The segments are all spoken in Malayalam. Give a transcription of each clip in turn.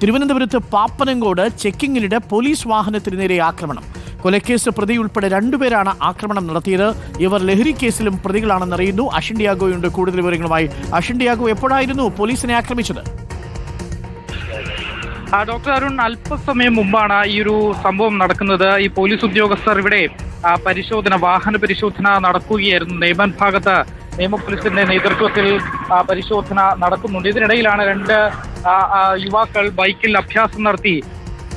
തിരുവനന്തപുരത്ത് പാപ്പനങ്കോട് ചെക്കിങ്ങിനിടെ പോലീസ് വാഹനത്തിന് നേരെ ആക്രമണം. കൊലക്കേസ് പ്രതി ഉൾപ്പെടെ രണ്ടുപേരാണ് ആക്രമണം നടത്തിയത്. ഇവർ ലഹരി കേസിലും പ്രതികളാണെന്ന് അറിയുന്നു. അഷിൻഡിയാഗോയുണ്ട് കൂടുതൽ വിവരങ്ങളുമായി അഷിൻഡിയാഗോ എപ്പോഴായിരുന്നു പോലീസിനെ ആക്രമിച്ചത്? ഡോക്ടർ അരുൺ അല്പസമയം മുമ്പാണ് ഈ ഒരു സംഭവം നടക്കുന്നത്. ഈ പോലീസ് ഉദ്യോഗസ്ഥർ ഇവിടെ പരിശോധന വാഹന പരിശോധന നടക്കുകയായിരുന്നു. നെയ്മൻ ഭാഗത്ത് നിയമ പോലീസിന്റെ നേതൃത്വത്തിൽ പരിശോധന നടക്കുന്നുണ്ട്. ഇതിനിടയിലാണ് രണ്ട് യുവാക്കൾ ബൈക്കിൽ അഭ്യാസം നടത്തി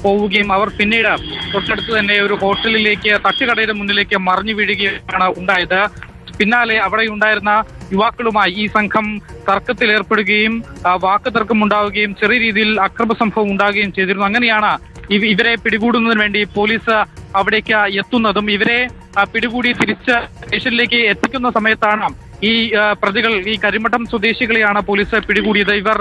പോവുകയും അവർ പിന്നീട് തൊട്ടടുത്ത് തന്നെ ഒരു ഹോട്ടലിലേക്ക് തട്ടുകടയുടെ മുന്നിലേക്ക് മറിഞ്ഞു വീഴുകയാണ് ഉണ്ടായത്. പിന്നാലെ അവിടെ ഉണ്ടായിരുന്ന യുവാക്കളുമായി ഈ സംഘം തർക്കത്തിൽ ഏർപ്പെടുകയും വാക്ക് തർക്കം ഉണ്ടാവുകയും ചെറിയ രീതിയിൽ അക്രമ സംഭവം ഉണ്ടാവുകയും ചെയ്തിരുന്നു. അങ്ങനെയാണ് ഇവരെ പിടികൂടുന്നതിന് വേണ്ടി പോലീസ് അവിടേക്ക് എത്തുന്നതും. ഇവരെ പിടികൂടി തിരിച്ച് സ്റ്റേഷനിലേക്ക് എത്തിക്കുന്ന സമയത്താണ് ഈ പ്രതികൾ ഈ കരിമഠം സ്വദേശികളെയാണ് പോലീസ് പിടികൂടിയത്. ഇവർ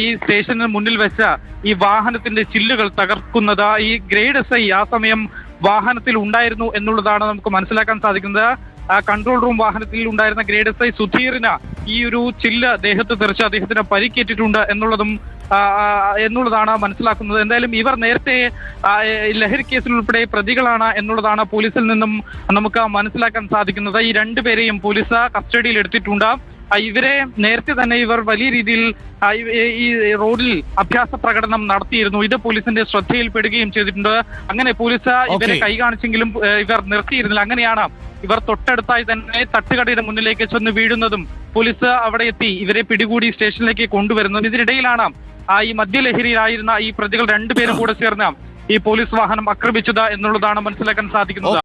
ഈ സ്റ്റേഷന് മുന്നിൽ വെച്ച ഈ വാഹനത്തിന്റെ ചില്ലുകൾ തകർക്കുന്നത്. ഈ ഗ്രേഡ് എസ് ഐ ആ സമയം വാഹനത്തിൽ ഉണ്ടായിരുന്നു എന്നുള്ളതാണ് നമുക്ക് മനസ്സിലാക്കാൻ സാധിക്കുന്നത്. കൺട്രോൾ റൂം വാഹനത്തിൽ ഉണ്ടായിരുന്ന ഗ്രേഡ് എസ് ഐ സുധീറിന് ഈ ഒരു ചില്ല് ദേഹത്ത് തെറിച്ച് അദ്ദേഹത്തിന് പരിക്കേറ്റിട്ടുണ്ട് എന്നുള്ളതും എന്നുള്ളതാണ് മനസ്സിലാക്കുന്നത്. എന്തായാലും ഇവർ നേരത്തെ ലഹരി കേസിൽ ഉൾപ്പെടെ പ്രതികളാണ് എന്നുള്ളതാണ് പോലീസിൽ നിന്നും നമുക്ക് മനസ്സിലാക്കാൻ സാധിക്കുന്നത്. ഈ രണ്ടുപേരെയും പോലീസ് കസ്റ്റഡിയിൽ എടുത്തിട്ടുണ്ട്. ഇവരെ നേരത്തെ തന്നെ ഇവർ വലിയ രീതിയിൽ ഈ- റോഡിൽ അഭ്യാസ പ്രകടനം നടത്തിയിരുന്നു. ഇത് പോലീസിന്റെ ശ്രദ്ധയിൽപ്പെടുകയും ചെയ്തിട്ടുണ്ട്. അങ്ങനെ പോലീസ് ഇവരെ. കൈ കാണിച്ചെങ്കിലും ഇവർ നിർത്തിയിരുന്നില്ല. അങ്ങനെയാണ് ഇവർ തൊട്ടടുത്തായി തന്നെ തട്ടുകടയുടെ മുന്നിലേക്ക് ചെന്ന് വീഴുന്നതും പോലീസ് അവിടെ എത്തി ഇവരെ പിടികൂടി സ്റ്റേഷനിലേക്ക് കൊണ്ടുവരുന്നതും ഇതിനിടയിലാണ് ഈ മദ്യലഹരിയിലായിരുന്ന ഈ പ്രതികൾ രണ്ടുപേരും കൂടെ ചേർന്ന് ഈ പോലീസ് വാഹനം ആക്രമിച്ചത് എന്നുള്ളതാണ് മനസ്സിലാക്കാൻ സാധിക്കുന്നത്.